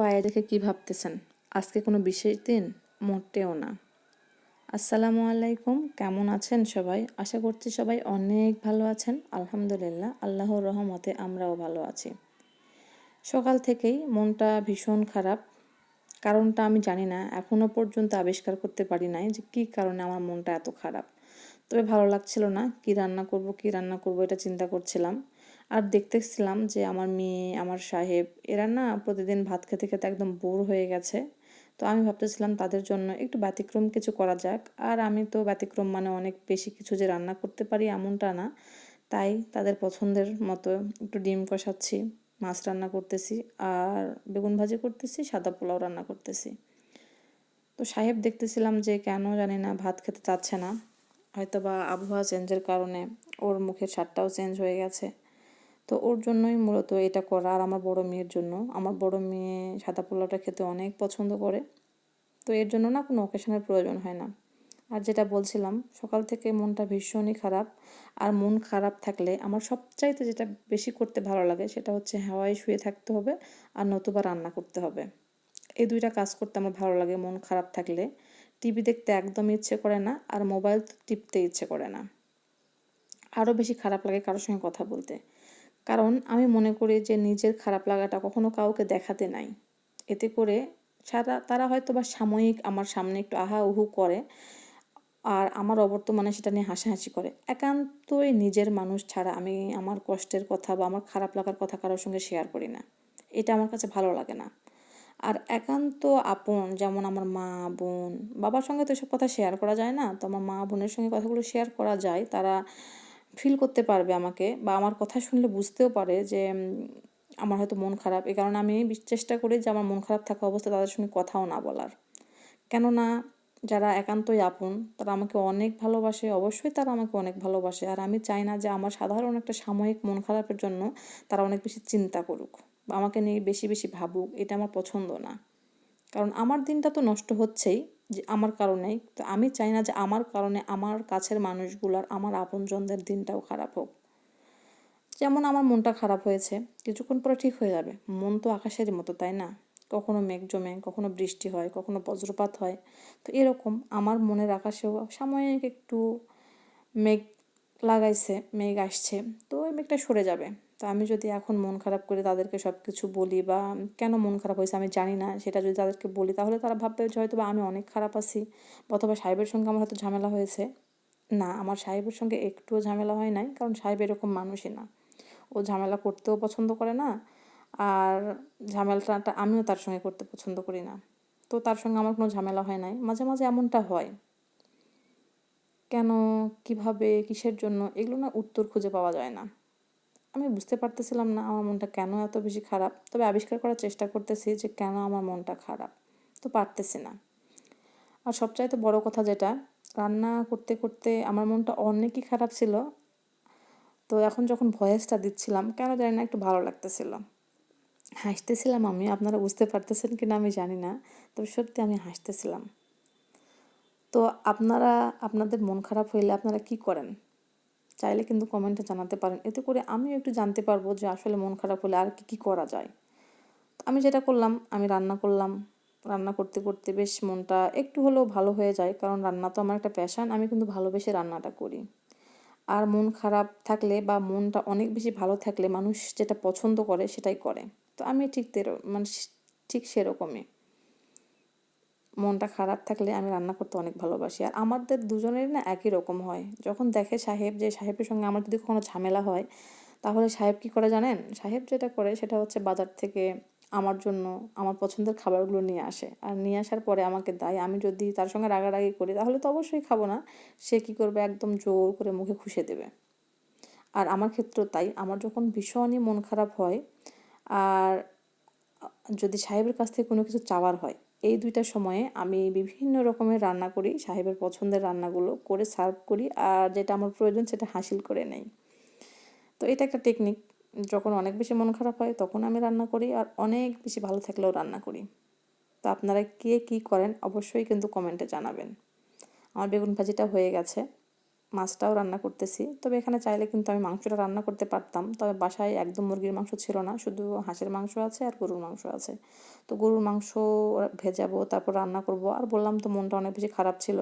আয়া দেখে কি ভাবতেছেন? আজকে কোনো বিশেষ দিন? মোটেও না। আসসালামু আলাইকুম, কেমন আছেন সবাই? আশা করছি সবাই অনেক ভালো আছেন। আলহামদুলিল্লাহ, আল্লাহর রহমতে আমরাও ভালো আছি। সকাল থেকেই মনটা ভীষণ খারাপ। কারণটা আমি জানি না এখনও পর্যন্ত আবিষ্কার করতে পারি নাই যে কী কারণে আমার মনটা এত খারাপ। তবে ভালো লাগছিল না, কি রান্না করব, কি রান্না করব এটা চিন্তা করছিলাম। আর দেখতেছিলাম যে আমার মেয়ে, আমার সাহেব, এরা না প্রতিদিন ভাত খেতে খেতে একদম বোর হয়ে গেছে। তো আমি ভাবতেছিলাম তাদের জন্য একটু ব্যতিক্রম কিছু করা যাক। আর আমি তো ব্যতিক্রম মানে অনেক বেশি কিছু যে রান্না করতে পারি এমনটা না। তাই তাদের পছন্দের মতো একটু ডিম কষাচ্ছি, মাছ রান্না করতেছি, আর বেগুন ভাজি করতেছি, সাদা পোলাও রান্না করতেছি। তো সাহেব দেখতেছিলাম যে কেন জানি না ভাত খেতে চাচ্ছে না। হয়তো বা আবহাওয়া চেঞ্জের কারণে ওর মুখের স্বাদটাও চেঞ্জ হয়ে গেছে। তো ওর জন্যই মূলত এটা করা। আর আমার বড় মেয়ের জন্য। আমার বড় মেয়ে সাদা পোলাওটা খেতে অনেক পছন্দ করে। তো এর জন্য না কোনো অকেশনের প্রয়োজন হয় না। আর যেটা বলছিলাম, সকাল থেকে মনটা ভীষণই খারাপ। আর মন খারাপ থাকলে আমার সবচাইতে যেটা বেশি করতে ভালো লাগে সেটা হচ্ছে হাওয়ায় শুয়ে থাকতে হবে আর নতুবা রান্না করতে হবে। এই দুইটা কাজ করতে আমার ভালো লাগে মন খারাপ থাকলে। টিভি দেখতে একদম ইচ্ছে করে না আর মোবাইল টিপতে ইচ্ছে করে না। আরও বেশি খারাপ লাগে কারোর সঙ্গে কথা বলতে। কারণ আমি মনে করি যে নিজের খারাপ লাগাটা কখনো কাউকে দেখাতে নাই। এতে করে সারা, তারা হয়তো বা সাময়িক আমার সামনে একটু আহা উহু করে আর আমার অবর্তমানে সেটা নিয়ে হাসাহাসি করে। একান্তই নিজের মানুষ ছাড়া আমি আমার কষ্টের কথা বা আমার খারাপ লাগার কথা কারোর সঙ্গে শেয়ার করি না। এটা আমার কাছে ভালো লাগে না। আর একান্ত আপন যেমন আমার মা, বোন, বাবার সঙ্গে তো এসব কথা শেয়ার করা যায় না। তো আমার মা, বোনের সঙ্গে কথাগুলো শেয়ার করা যায়। তারা ফিল করতে পারবে আমাকে বা আমার কথা শুনলে বুঝতেও পারে যে আমার হয়তো মন খারাপ। এই কারণে আমি চেষ্টা করি যে আমার মন খারাপ থাকা অবস্থা তাদের সঙ্গে কথাও না বলার। কেননা যারা একান্তই আপন, তারা আমাকে অনেক ভালোবাসে। অবশ্যই তারা আমাকে অনেক ভালোবাসে। আর আমি চাই না যে আমার সাধারণ একটা সাময়িক মন খারাপের জন্য তারা অনেক বেশি চিন্তা করুক বা আমাকে নিয়ে বেশি বেশি ভাবুক। এটা আমার পছন্দ না। কারণ আমার দিনটা তো নষ্ট হচ্ছেই। যে আমার কারণেই তো আমি চাই না যে আমার কারণে আমার কাছের মানুষগুলার, আমার আপনজনদের দিনটাও খারাপ হোক। যেমন আমার মনটা খারাপ হয়েছে, কিছুক্ষণ পরে ঠিক হয়ে যাবে। মন তো আকাশের মতো, তাই না? কখনো মেঘ জমে, কখনো বৃষ্টি হয়, কখনো বজ্রপাত হয়। তো এরকম আমার মনের আকাশেও সাময়িক একটু মেঘ লাগাইছে, মেঘ আসছে, তো ওই মেঘটা সরে যাবে। তা আমি যদি এখন মন খারাপ করে তাদেরকে সব কিছু বলি বা কেন মন খারাপ হয়েছে আমি জানি না, সেটা যদি তাদেরকে বলি তাহলে তারা ভাববে যে হয়তো বা আমি অনেক খারাপ আছি অথবা সাহেবের সঙ্গে আমার হয়তো ঝামেলা হয়েছে। না, আমার সাহেবের সঙ্গে একটুও ঝামেলা হয় নাই, কারণ সাহেব এরকম মানুষই না। ও ঝামেলা করতেও পছন্দ করে না আর ঝামেলাটা আমিও তার সঙ্গে করতে পছন্দ করি না। তো তার সঙ্গে আমার কোনো ঝামেলা হয় নাই। মাঝে মাঝে এমনটা হয়। কেন, কীভাবে, কিসের জন্য, এগুলো না উত্তর খুঁজে পাওয়া যায় না। আমি বুঝতে পারতেছিলাম না আমার মনটা কেন এত বেশি খারাপ। তবে আবিষ্কার করার চেষ্টা করতেছি যে কেন আমার মনটা খারাপ। তো পারতেছি না। আর সবচাইতে বড় কথা যেটা, রান্না করতে করতে আমার মনটা অনেকই খারাপ ছিল। তো এখন যখন ভয়েসটা দিচ্ছিলাম, কেন জানি না একটু ভালো লাগতেছিল। হাসতেছিলাম আমি আপনারা বুঝতে পারতেছেন কি না আমি জানি না, তবে সত্যি আমি হাসতেছিলাম। তো আপনারা, আপনাদের মন খারাপ হইলে আপনারা কি করেন? চাইলে কিন্তু কমেন্টে জানাতে পারেন। এতে করে আমিও একটু জানতে পারব যে আসলে মন খারাপ হলে আর কি, কী করা যায়। আমি যেটা করলাম, আমি রান্না করলাম। রান্না করতে করতে বেশ মনটা একটু হলেও ভালো হয়ে যায়, কারণ রান্না তো আমার একটা প্যাশান আমি কিন্তু ভালোবেসে রান্নাটা করি। আর মন খারাপ থাকলে বা মনটা অনেক বেশি ভালো থাকলে মানুষ যেটা পছন্দ করে সেটাই করে। তো আমি ঠিক মানে ঠিক সেরকমই। মনটা খারাপ থাকলে আমি রান্না করতে অনেক ভালোবাসি। আর আমাদের দুজনের না একই রকম হয়। যখন দেখে সাহেব যে, সাহেবের সঙ্গে আমার যদি কোনো ঝামেলা হয়, তাহলে সাহেব কী করে জানেন? সাহেব যেটা করে সেটা হচ্ছে বাজার থেকে আমার জন্য আমার পছন্দের খাবারগুলো নিয়ে আসে। আর নিয়ে আসার পরে আমাকে দেয়, আমি যদি তার সঙ্গে রাগারাগি করি, তাহলে তো অবশ্যই খাব না। সে কী করবে? একদম জোর করে মুখে খুশে দেবে। আর আমার ক্ষেত্রেও তাই। আমার যখন ভীষণই মন খারাপ হয়, আর যদি সাহেবের কাছ থেকে কোনো কিছু চাওয়ার হয় এই দুইটা সময়ে আমি বিভিন্ন রকমের রান্না করি, সাহেবের পছন্দের রান্নাগুলো করে সার্ভ করি আর যেটা আমার প্রয়োজন সেটা হাসিল করে নেই। তো এটা একটা টেকনিক যখন অনেক বেশি মন খারাপ হয় তখন আমি রান্না করি আর অনেক বেশি ভালো থাকলেও রান্না করি। তো আপনারা কে কী করেন অবশ্যই কিন্তু কমেন্টে জানাবেন। আমার বেগুন ভাজিটা হয়ে গেছে। মাছটাও রান্না করতেছি। তবে এখানে চাইলে কিন্তু আমি মাংসটা রান্না করতে পারতাম। তবে বাসায় একদম মুরগির মাংস ছিল না। শুধু হাঁসের মাংস আছে আর গরুর মাংস আছে। তো গরুর মাংস ভেজাবো, তারপর রান্না করব। আর বললাম তো মনটা অনেক বেশি খারাপ ছিল।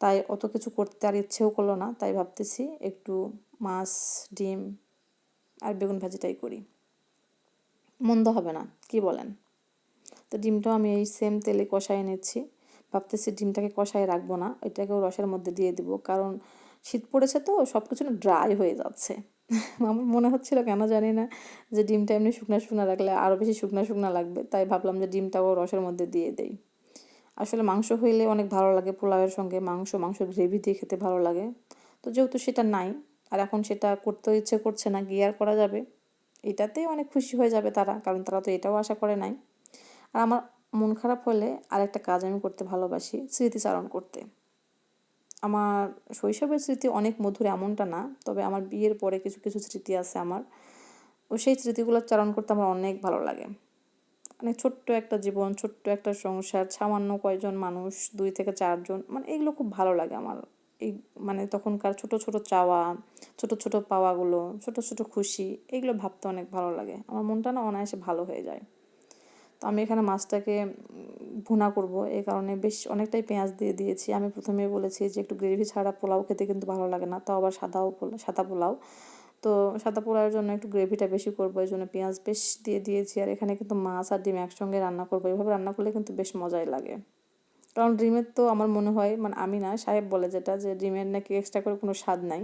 তাই অত কিছু করতে আর ইচ্ছেও করল না। তাই ভাবতেছি একটু মাছ, ডিম আর বেগুন ভাজিটাই করি। মন্দ হবে না। কি বলেন? তো ডিমটাও আমি এই সেম তেলে কষাই নিচ্ছি ভাবতেছি ডিমটাকে কষাই রাখব না। এটাকেও রসের মধ্যে দিয়ে দিব। কারণ শীত পড়েছে তো সব কিছু না ড্রাই হয়ে যাচ্ছে। আমার মনে হচ্ছিল কেন জানি না যে ডিমটা এমনি শুকনা শুকনা রাখলে আরও বেশি শুকনা শুকনা লাগবে, তাই ভাবলাম যে ডিমটাও রসের মধ্যে দিয়ে দেই। আসলে মাংস হইলে অনেক ভালো লাগে পোলাওয়ের সঙ্গে, মাংস মাংস গ্রেভি দিয়ে খেতে ভালো লাগে। তো যেহেতু সেটা নাই, আর এখন সেটা করতেও ইচ্ছে করছে না গিয়ার করা যাবে? এটাতে অনেক খুশি হয়ে যাবে তারা, কারণ তারা তো এটাও আশা করে নাই। আর আমার মন খারাপ হলে আরেকটা কাজ আমি করতে ভালোবাসি, স্মৃতিচারণ করতে। আমার শৈশবের স্মৃতি অনেক মধুর এমনটা না, তবে আমার বিয়ের পরে কিছু কিছু স্মৃতি আছে আমার। ও সেই স্মৃতিগুলো চারণ করতে আমার অনেক ভালো লাগে। মানে ছোট্ট একটা জীবন, ছোট্ট একটা সংসার, সামান্য কয়জন মানুষ, দুই থেকে চারজন মানে এগুলো খুব ভালো লাগে আমার। এই মানে তখনকার ছোট ছোট চাওয়া, ছোট ছোট পাওয়াগুলো, ছোট ছোট খুশি, এগুলো ভাবতে অনেক ভালো লাগে। আমার মনটা না অনায়াসে ভালো হয়ে যায়। তো আমি এখানে মাছটাকে ভুনা করব। এই কারণে বেশ অনেকটাই পেঁয়াজ দিয়ে দিয়েছি। আমি প্রথমে বলেছি যে একটু গ্রেভি ছাড়া পোলাও খেতে কিন্তু ভালো লাগে না। তাও আবার সাদাও পোলা, সাদা পোলাও। তো সাদা পোলাওয়ের জন্য একটু গ্রেভিটা বেশি করব। এই জন্য পেঁয়াজ বেশ দিয়ে দিয়েছি। আর এখানে কিন্তু মাছ আর ডিম একসঙ্গে রান্না করব। এইভাবে রান্না করলে কিন্তু বেশ মজাই লাগে। কারণ ডিমের তো আমার মনে হয় মানে আমি না, সাহেব বলে যেটা, যে ডিমের নাকি এক্সট্রা করে কোনো স্বাদ নাই।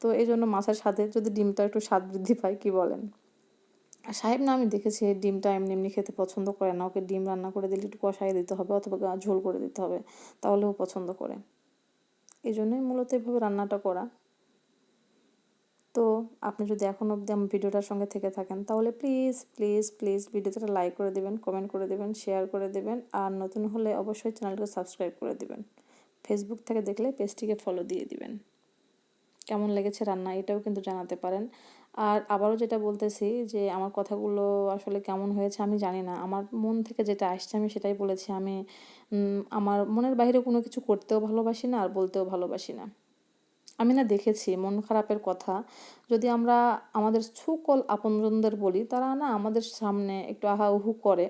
তো এই জন্য মাছের স্বাদে যদি ডিমটা একটু স্বাদ বৃদ্ধি পায়, কী বলেন? সাহেব না আমি দেখেছি ডিমটা এমনি এমনি খেতে পছন্দ করে না। ওকে ডিম রান্না করে দিলে একটু কষাই দিতে হবে অথবা ঝোল করে দিতে হবে, তাহলে ও পছন্দ করে। এই জন্যই মূলত এভাবে রান্নাটা করা। তো আপনি যদি এখন অবধি আমার ভিডিওটার সঙ্গে থেকে থাকেন, তাহলে প্লিজ প্লিজ প্লিজ ভিডিওটা লাইক করে দেবেন কমেন্ট করে দেবেন শেয়ার করে দেবেন, আর নতুন হলে অবশ্যই চ্যানেলটাকে সাবস্ক্রাইব করে দেবেন। ফেসবুক থেকে দেখলে পেজটিকে ফলো দিয়ে দিবেন। কেমন লেগেছে রান্না এটাও কিন্তু জানাতে পারেন। আর আবারও যেটা বলতেছি যে আমার কথাগুলো আসলে কেমন হয়েছে আমি জানি না। আমার মন থেকে যেটা আসছে আমি সেটাই বলেছি। আমি আমার মনের বাইরে কোনো কিছু করতেও ভালোবাসি না আর বলতেও ভালোবাসি না। আমি না দেখেছি মন খারাপের কথা। যদি আমরা আমাদের সুকল আপনজনদের বলি, তারা না আমাদের সামনে একটু আহা উহু করে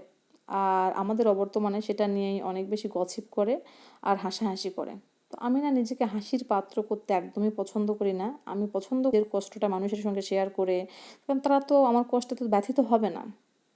আর আমাদের অবর্তমানে সেটা নিয়েই অনেক বেশি গছিপ করে আর হাসাহাসি করে। তো আমি না নিজেকে হাসির পাত্র করতে একদমই পছন্দ করি না। আমি পছন্দ কষ্টটা মানুষের সঙ্গে শেয়ার করে। কারণ তারা তো আমার কষ্টে তো ব্যথিত হবে না।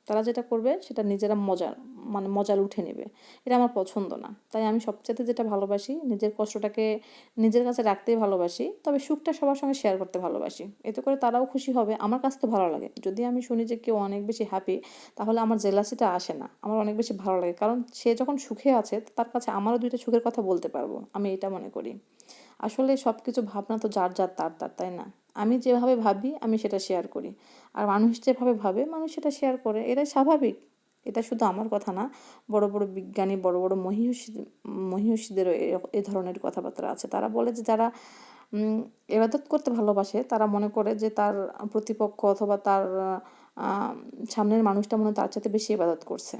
তারা যেটা করবে সেটা নিজেরা মজার মানে মজার উঠে নেবে। এটা আমার পছন্দ না। তাই আমি সবচেয়ে যেটা ভালোবাসি, নিজের কষ্টটাকে নিজের কাছে রাখতেই ভালোবাসি, তবে সুখটা সবার সঙ্গে শেয়ার করতে ভালোবাসি। এতে করে তারাও খুশি হবে, আমার কাছে তো ভালো লাগে। যদি আমি শুনি যে কেউ অনেক বেশি হ্যাপি তাহলে আমার জেলাসিটা আসে না। আমার অনেক বেশি ভালো লাগে। কারণ সে যখন সুখে আছে, তার কাছে আমারও দুইটা সুখের কথা বলতে পারব। আমি এটা মনে করি। আসলে সব কিছু ভাবনা তো যার যার, তার তার, তাই না? আমি যেভাবে ভাবি, আমি সেটা শেয়ার করি। আর মানুষ যেভাবে ভাবে, মানুষ সেটা শেয়ার করে। এটা স্বাভাবিক। এটা শুধু আমার কথা না, বড় বড় বিজ্ঞানী, বড় বড় মহিষী, মহিষীদেরও এ ধরনের কথাবার্তা আছে। তারা বলে যে যারা এবাদত করতে ভালোবাসে, তারা মনে করে যে তার প্রতিপক্ষ অথবা তার সামনের মানুষটা মনে তার চাইতে বেশি ইবাদত করছে।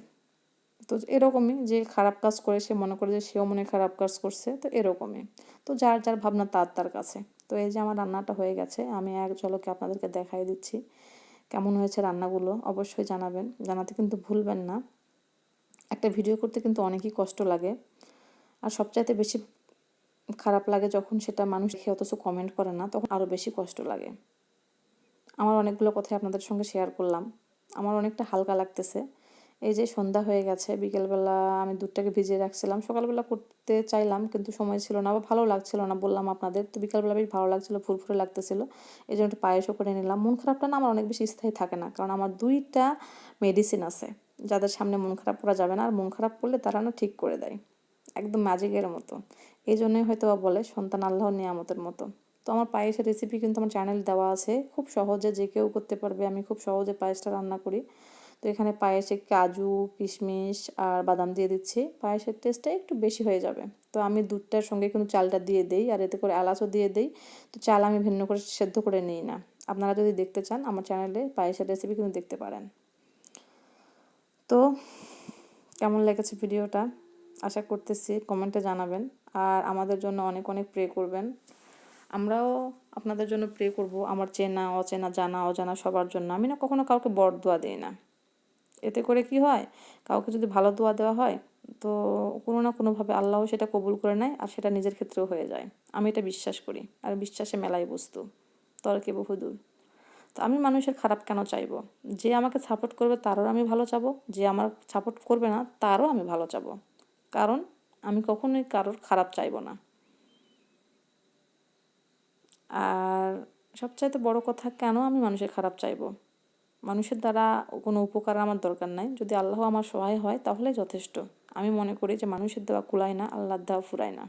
তো এরকমই যে খারাপ কাজ করে, সে মনে করে যে সেও মনে খারাপ কাজ করছে, তো এরকমই। তো যার যার ভাবনা তার তার কাছে। তো এই যে আমার রান্নাটা হয়ে গেছে, আমি এক ঝলকে আপনাদেরকে দেখাই দিচ্ছি কেমন হয়েছে রান্নাগুলো, অবশ্যই জানাবেন, জানাতে কিন্তু ভুলবেন না। একটা ভিডিও করতে কিন্তু অনেকই কষ্ট লাগে, আর সবচাইতে বেশি খারাপ লাগে যখন সেটা মানুষ খেয়ে অথচ কমেন্ট করে না, তখন আরও বেশি কষ্ট লাগে। আমার অনেকগুলো কথাই আপনাদের সঙ্গে শেয়ার করলাম, আমার অনেকটা হালকা লাগতেছে এই যে সন্ধ্যা হয়ে গেছে, বিকেলবেলা আমি দুধটাকে ভিজিয়ে রাখছিলাম। সকালবেলা করতে চাইলাম কিন্তু সময় ছিল না বা ভালো লাগছিল না বললাম আপনাদের। তো বিকালবেলা বেশ ভালো লাগছিল, ফুরফুরে লাগতেছিল। এই জন্য একটু পায়েসও করে নিলাম। মন খারাপটা না আমার অনেক বেশি স্থায়ী থাকে না, কারণ আমার দুইটা মেডিসিন আছে। যাদের সামনে মন খারাপ করা যাবে না, আর মন খারাপ করলে তারা না ঠিক করে দেয়। একদম ম্যাজিকের মতো। এই জন্যই হয়তো বলে, সন্তান আল্লাহ নিয়ামতের মতো। তো আমার পায়েসের রেসিপি কিন্তু আমার চ্যানেল দেওয়া আছে। খুব সহজে যে কেউ করতে পারবে, আমি খুব সহজে পায়েসটা রান্না করি। তো এখানে পায়েসে কাজু, কিশমিশ আর বাদাম দিয়ে দিচ্ছি। পায়েসের টেস্টটা একটু বেশি হয়ে যাবে। তো আমি দুধটার সঙ্গে কিন্তু চালটা দিয়ে দেই আর এতে করে এলাচও দিয়ে দেই। তো চাল আমি ভিন্ন করে সেদ্ধ করে নিই না। আপনারা যদি দেখতে চান, আমার চ্যানেলে পায়েসের রেসিপি কিন্তু দেখতে পারেন। তো কেমন লেগেছে ভিডিওটা? আশা করতেছি কমেন্টে জানাবেন। আর আমাদের জন্য অনেক অনেক প্রে করবেন। আমরাও আপনাদের জন্য প্রে করব। আমার চেনা, অচেনা, জানা, অজানা সবার জন্য। আমি না কখনো কাউকে বর দোয়া দিই না। এতে করে কি হয়? কাউকে যদি ভালো দোয়া দেওয়া হয়, তো কোনো না কোনোভাবে আল্লাহ সেটা কবুল করে নেয় আর সেটা নিজের ক্ষেত্রেও হয়ে যায়। আমি এটা বিশ্বাস করি আর বিশ্বাসে মেলাই বস্তু, তর্কে বহুদূর। তো আমি মানুষের খারাপ কেন চাইব? যে আমাকে সাপোর্ট করবে তারও আমি ভালো চাবো, যে আমার সাপোর্ট করবে না তারও আমি ভালো চাবো। কারণ আমি কখনোই কারোর খারাপ চাইব না। আর সবচাইতে বড় কথা, কেন আমি মানুষের খারাপ চাইব? মানুষের দ্বারা কোনো উপকার আমার দরকার নাই। যদি আল্লাহ আমার সহায় হয়, তাহলে যথেষ্ট। আমি মনে করি যে মানুষের দেওয়া কুলায় না, আল্লাহর দেওয়া ফুরায় না।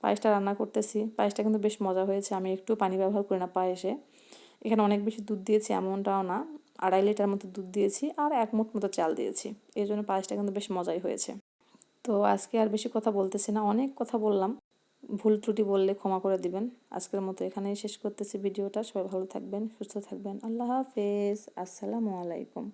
পায়েসটা রান্না করতেছি। পায়েসটা কিন্তু বেশ মজা হয়েছে। আমি একটু পানি ব্যবহার করি না পায়েসে। এখানে অনেক বেশি দুধ দিয়েছি, এমনটাও না। আড়াই লিটার মতো দুধ দিয়েছি আর এক মুঠ মতো চাল দিয়েছি। এই জন্য পায়েসটা কিন্তু বেশ মজাই হয়েছে। তো আজকে আর বেশি কথা বলতেছি না। অনেক কথা বললাম। ভুল ত্রুটি বললে ক্ষমা করে দিবেন। আজকের মতো এখানেই শেষ করতেছি ভিডিওটা। সবাই ভালো থাকবেন, সুস্থ থাকবেন। আল্লাহ হাফেজ। আসসালামু আলাইকুম।